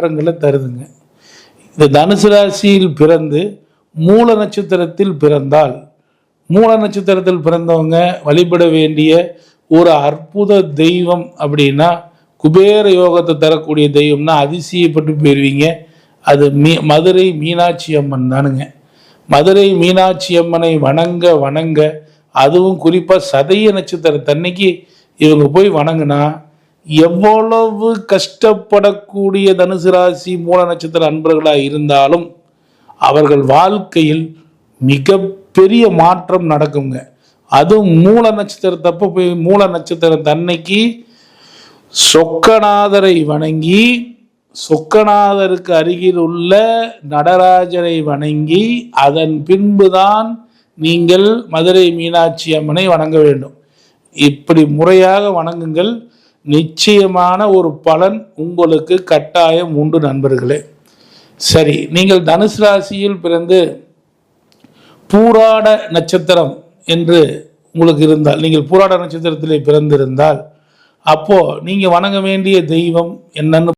மாற்றங்களை தருதுங்க. இந்த தனுசு ராசியில் பிறந்து மூல நட்சத்திரத்தில் பிறந்தால் மூல நட்சத்திரத்தில் பிறந்தவங்க வழிபட வேண்டிய ஒரு அற்புத தெய்வம் அப்படின்னா குபேர யோகத்தை தரக்கூடிய தெய்வம்னா அதிசயப்பட்டு போயிடுவீங்க அது மீ மதுரை மீனாட்சி அம்மன் தானுங்க. மதுரை மீனாட்சி அம்மனை வணங்க வணங்க அதுவும் குறிப்பாக சதய நட்சத்திரத்தன்னைக்கு இவங்க போய் வணங்கினா எவ்வளவு கஷ்டப்படக்கூடிய தனுசு ராசி மூல நட்சத்திர அன்பர்களாக இருந்தாலும் அவர்கள் வாழ்க்கையில் மிகப்பெரிய மாற்றம் நடக்குங்க. அதுவும் மூல நட்சத்திரத்தப்ப போய் மூல நட்சத்திரம் தன்னைக்கு சொக்கநாதரை வணங்கி சொக்கநாதருக்கு அருகில் உள்ள நடராஜரை வணங்கி அதன் பின்புதான் நீங்கள் மதுரை மீனாட்சி அம்மனை வணங்க வேண்டும். இப்படி முறையாக வணங்குங்கள். நிச்சயமான ஒரு பலன் உங்களுக்கு கட்டாயம் உண்டு நண்பர்களே. சரி நீங்கள் தனுசு ராசியில் பிறந்து பூராட நட்சத்திரம் என்று உங்களுக்கு இருந்தால் நீங்கள் பூராட நட்சத்திரத்திலே பிறந்திருந்தால் அப்போ நீங்கள் வணங்க வேண்டிய தெய்வம் என்னன்னு